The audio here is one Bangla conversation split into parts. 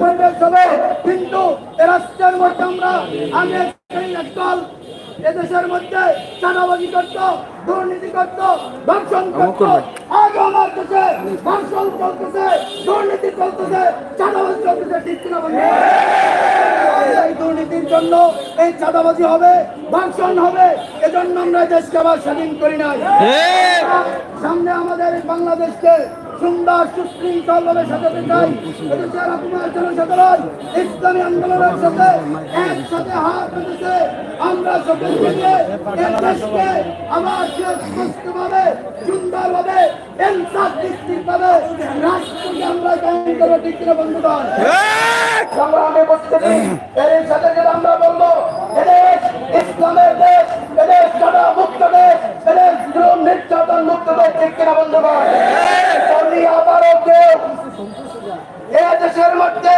পরিবেশ হবে। কিন্তু রাষ্ট্রের মধ্যে আমরা আমি একদল এদেশের মধ্যে চাঁদাবাজি করত দুর্নীতি করত ধর্ষণ করত। আগে আমার দেশে ধর্ষণ চলতেছে দুর্নীতি চলতেছে চাঁদাবাজি চলতেছে ঠিক কিনা? এই দুর্নীতির জন্য এই চাঁদাবাজি হবে ধর্ষণ হবে এজন্য আমরা দেশকে আবার স্বাধীন করি নাই। সামনে আমাদের বাংলাদেশকে সুন্দর সুশৃঙ্খল ভাবে সাজাতে চাই। এদেশের আপনার জনসাধারণ ইসলামী আন্দোলনের সাথে একসাথে হাত পেতেছে আমরা সকল মিলে এই দেশকে আবার সুস্থ ভাবে ইনসাফ ভাবে রাষ্ট্রকে আমরা কায়েম করব ঠিক কিনা বন্ধুগণ? সংগ্রামে বসতেছি এর সাথে আমরা বলব এদেশ ইসলামের দেশ এদেশ সাদা মুক্ত দেশ এদেশ নির্যাতন মুক্ত দেশ ঠিক কিনা বন্ধুগণ যদি আবারও কেউ এ দেশের মধ্যে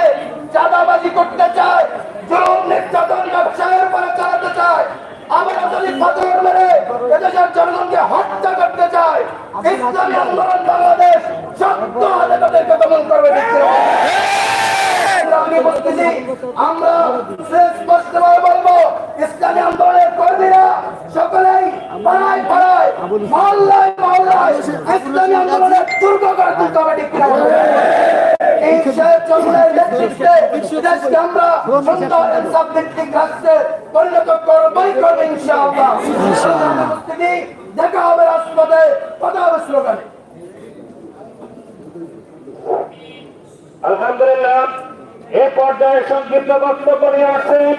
চাঁদাবাজি করতে চায় জুলুম নির্যাতন ব্যবসায়ের উপরে চালাতে চায় আবার যদি পাথর মেরে এদেশের জনগণকে হত্যা করতে চায় ইসলামী আন্দোলন বাংলাদেশ হাতে তাদেরকে দমন করবে? আমি বলতেছি আমরা স্পষ্টভাবে বলব ইসলামী আন্দোলনের কর্মীরা সকলেই পাড়ায় পাড়ায় মহল্লায় মহল্লায় ইসলামী আন্দোলনের দুর্গ করে তুলতে হবে ঠিক এই শেখ চন্দ্রের নেতৃত্বে দেশকে আমরা সুন্দর ইনসাফ ভিত্তিক রাষ্ট্রে পরিণত করবই করব ইনশাআল্লাহ দেখা হবে রাষ্ট্রপতি কথা হবে স্লোগানে আলহামদুলিল্লাহ, এ পর্যায়ে সংক্ষিপ্ত বক্তব্য নিয়ে আসছেন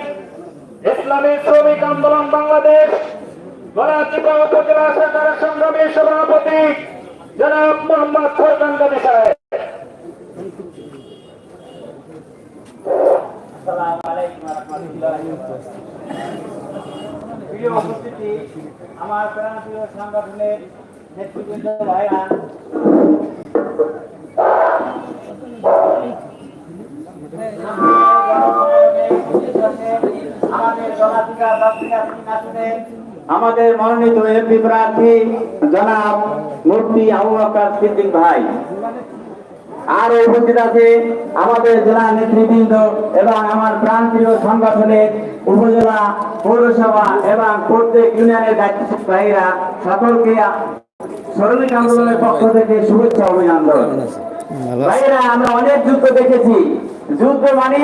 ইসলামী শ্রমিক আন্দোলন বাংলাদেশ গলাচিপা উপজেলা শাখার সংগ্রামী সভাপতি জনাব মোহাম্মদ সাহেব আসসালামু আলাইকুম ওয়া রাহমাতুল্লাহি ওয়া বারাকাতুহু। প্রিয় উপস্থিতি সংগঠনের নেতৃবৃন্দ ভাইরা আমাদের মনোনীত এমপি প্রার্থী জনাব মুফতি আবু আকাশ সিদ্দিক ভাই। আর উপস্থিত আছে আমাদের জেলা নেতৃবৃন্দ এবং আমার প্রান্তীয় সংগঠনের উপজেলা পৌরসভা এবং প্রত্যেক ইউনিয়নের দায়িত্ব ভাইরা সকলকে শ্রমিক আন্দোলনের পক্ষ থেকে শুভেচ্ছা অভিনন্দন। ভাইরা আমরা অনেক যুদ্ধ দেখেছি। যুদ্ধ মানে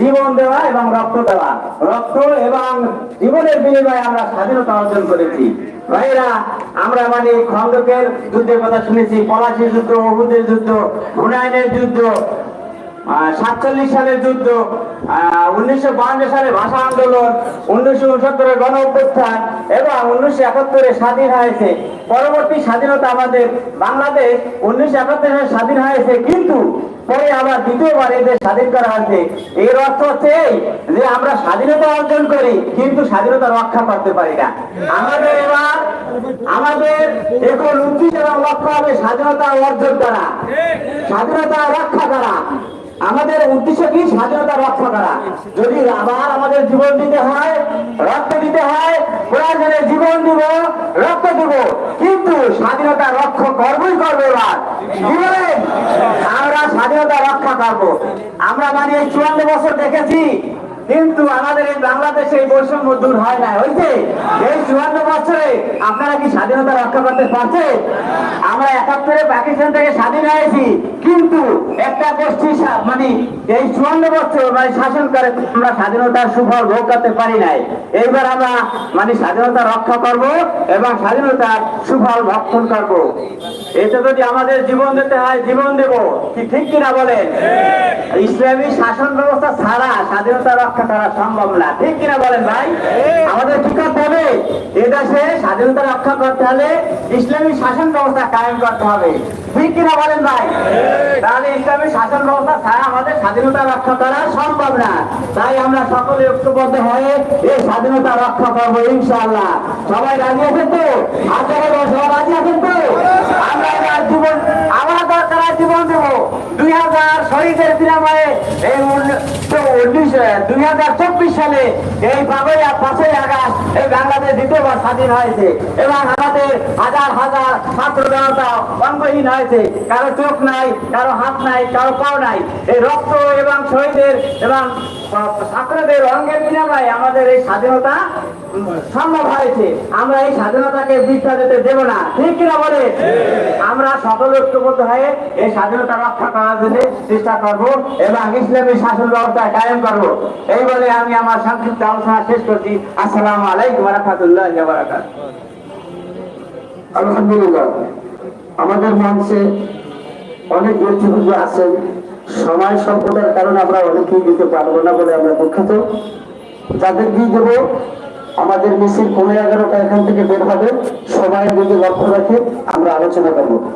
জীবন দেওয়া এবং রক্ত দেওয়া। রক্ত এবং জীবনের বিনিময়ে আমরা স্বাধীনতা অর্জন করেছি। ভাইরা আমরা মানে খন্দকের যুদ্ধের কথা শুনেছি, পলাশির যুদ্ধ, অহুদের যুদ্ধ, হুনাইনের যুদ্ধ সাতচল্লিশ সালের যুদ্ধ উনিশশো সালে ভাষা আন্দোলন, উনিশশো উনসত্তরের গণ অভ্যুত্থান এবং উনিশশো একাত্তরে স্বাধীন হয়েছে। পরবর্তী স্বাধীনতা আমাদের বাংলাদেশ উনিশশো একাত্তর সালে স্বাধীন হয়েছে, কিন্তু পরে আবার দ্বিতীয়বার এদের স্বাধীন করা হয়েছে। এর অর্থ হচ্ছে এই যে আমরা স্বাধীনতা অর্জন করি, কিন্তু স্বাধীনতা রক্ষা করতে পারি না। আমাদের এবার আমাদের এখন উদ্দেশ্য এবং লক্ষ্য হবে স্বাধীনতা অর্জন করা। স্বাধীনতা রক্ষা করা। আমাদের উদ্দেশ্য কি? স্বাধীনতা রক্ষা করা। যদি আবার আমাদের জীবন দিতে হয়, রক্ত দিতে হয়, প্রয়োজনে জীবন দিব, রক্ত দিব। কিন্তু স্বাধীনতা রক্ষা করবই করব এবার? আমরা স্বাধীনতা রক্ষা করব। আমরা মানে এই চুয়ান্ন বছর দেখেছি কিন্তু আমাদের এই বাংলাদেশে এই বৈষম্য দূর হয় না হয়েছে এই চুয়ান্ন বছরে আপনারা কি স্বাধীনতা রক্ষা করতে পারছে আমরা একাত্তরে পাকিস্তান থেকে স্বাধীন হয়েছি, কিন্তু একটা গোষ্ঠী মানে এই চুয়ান্ন বছর মানে শাসন করে, আমরা স্বাধীনতার সুফল ভোগ করতে পারি নাই। এইবার আমরা মানে স্বাধীনতা রক্ষা করব এবং স্বাধীনতার সুফল ভক্ষণ করব। এতে যদি আমাদের জীবন দিতে হয়, জীবন দেব। কি ঠিক কিনা বলেন? ইসলামী শাসন ব্যবস্থা ছাড়া স্বাধীনতা রক্ষা করা সম্ভব না। ঠিক কিনা বলেন ভাই? আমাদের কি করতে হবে? এদেশে স্বাধীনতা রক্ষা করতে হলে ইসলামী শাসন ব্যবস্থা কায়েম করতে হবে। ঠিক কিনা বলেন ভাই? তাহলে ইসলামী শাসন ব্যবস্থা ছাড়া আমাদের স্বাধীনতা রক্ষা করা সম্ভব না। তাই আমরা সকলে ঐক্যবদ্ধ হয়ে এই স্বাধীনতা রক্ষা করব ইনশাআল্লাহ। সবাই রাজি আছেন তো? আপনারা সবাই রাজি আছেন তো? আমরা এবার জীবন আমরা দরকার জীবন দেবো। দুই হাজার শহীদের বিনিময়ে দুই হাজার চব্বিশ সালে এই পাগই পাঁচই আগস্ট এই বাংলাদেশ দ্বিতীয়বার স্বাধীন হয়েছে এবং আমাদের হাজার হাজার ছাত্র অঙ্গহীন হয়েছে। কারও চোখ নাই, কারও হাত নাই, কারও পাও নাই। এই রক্ত এবং শহীদের এবং ছাত্রদের অঙ্গের বিনিময়ে আমাদের এই স্বাধীনতা সম্ভব হয়েছে। আমরা এই স্বাধীনতাকে বৃদ্ধা যেতে দেব না। ঠিক কিনা বলে? আমরা সকল ঐক্যবদ্ধ হয়ে এই স্বাধীনতা রক্ষা করার জন্য চেষ্টা করব এবং ইসলামী শাসন ব্যবস্থা কায়েম করব। এই বলে আমি আমার সংক্ষিপ্ত আলোচনা শেষ করছি। আসসালামু আলাইকুম রহমতুল্লাহ আলহামদুলিল্লাহ। আমাদের মঞ্চে অনেক ব্যক্তিবর্গ আছেন। সময় স্বল্পতার কারণে আমরা অনেকেই দিতে পারব না বলে আমরা দুঃখিত। যাদেরকেই দেব আমাদের মিছিল পনেরো এগারোটা এখান থেকে বের হবে। সবাই যদি লক্ষ্য রাখে, আমরা আলোচনা করব।